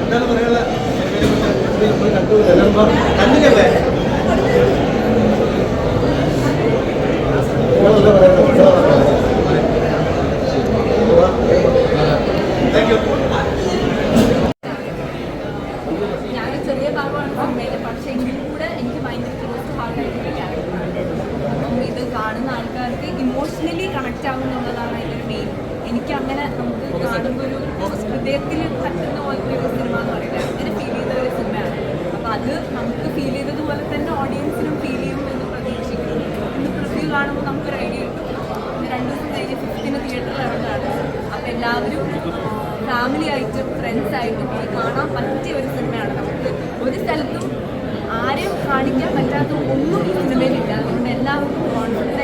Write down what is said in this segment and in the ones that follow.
എന്താണ് പറയാനുള്ള കണ്ടു കണ്ടില്ലേ കാണുന്ന ആൾക്കാർക്ക് ഇമോഷണലി കണക്ട് ആവുന്നുള്ളതാണ് അതിന്റെ മെയിൻ എനിക്ക് അങ്ങനെ നമുക്ക് കാണുമ്പോൾ ഒരു ഹൃദയത്തിൽ തട്ടുന്ന പോലത്തെ ഒരു സിനിമ എന്ന് പറയുന്നത് അങ്ങനെ ഫീൽ ചെയ്ത ഒരു സിനിമയാണ് അപ്പം അത് നമുക്ക് ഫീൽ ചെയ്തതുപോലെ തന്നെ ഓഡിയൻസിനും ഫീൽ ചെയ്യും എന്ന് പ്രതീക്ഷിക്കുന്നു. ഇന്ന് പ്രിവ്യൂ കാണുമ്പോൾ നമുക്കൊരു ഐഡിയ കിട്ടും. രണ്ടു ദിവസം കഴിഞ്ഞ് ഫിഫ്ത്തിന് തിയേറ്ററിൽ ഇറങ്ങുകയാണ്. അപ്പം എല്ലാവരും ഫാമിലി ആയിട്ടും ഫ്രണ്ട്സ് ആയിട്ടും പോയി കാണാൻ പറ്റിയ ഒരു സിനിമയാണ് നമുക്ക് ഒരു സ്ഥലത്തും ആരെയും കാണിക്കാൻ പറ്റാത്ത ഒന്നും ഈ സിനിമയിലില്ല അതുകൊണ്ട് എല്ലാവർക്കും കോൺഫിഡന്റ്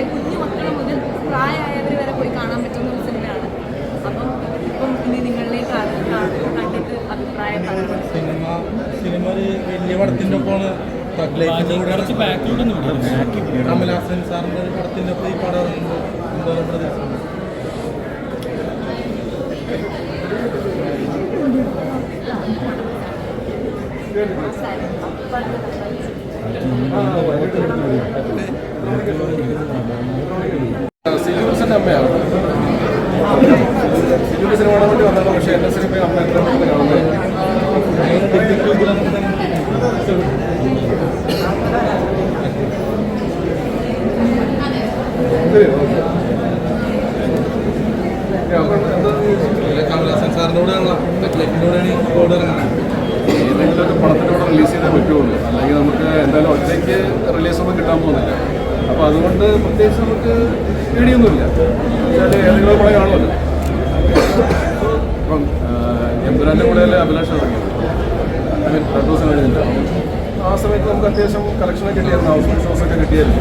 വലിയ പടത്തിന്റെ ഒപ്പമാണ് കമലഹാസൻ സാറിന്റെ ഒരു പടത്തിന്റെ ഒപ്പം ഈ പടം എന്തോരം പ്രതീക്ഷ അമ്മയാണ് വേണ്ടി വന്നതാണ് പക്ഷേ എന്റെ സിനിമ അമ്മ എത്ര കമലഹാസൻ കൂടെയാണ് ഈ ബോർഡ് ഇറങ്ങുന്നത് ഏതെങ്കിലുമൊക്കെ പടത്തിന്റെ റിലീസ് ചെയ്യാൻ പറ്റുള്ളൂ. അല്ലെങ്കിൽ നമുക്ക് എന്തായാലും ഒറ്റയ്ക്ക് റിലീസ് ഒന്നും കിട്ടാൻ പോകുന്നില്ല. അപ്പോൾ അതുകൊണ്ട് പ്രത്യേകിച്ച് നമുക്ക് പേടിയൊന്നുമില്ല. ഏതെങ്കിലും പടം കാണുമല്ലോ. ഇപ്പം എമ്പുരാന്റെ കൂടെ അഭിലാഷം ഇറങ്ങിയത്? ഐ മീൻ രണ്ട് ദിവസം കഴിഞ്ഞില്ല ആ സമയത്ത് നമുക്ക് അത്യാവശ്യം കളക്ഷനൊക്കെ കിട്ടിയായിരുന്നു ഹൗസ്ഫുൾ ഷോസ് ഒക്കെ കിട്ടിയായിരുന്നു.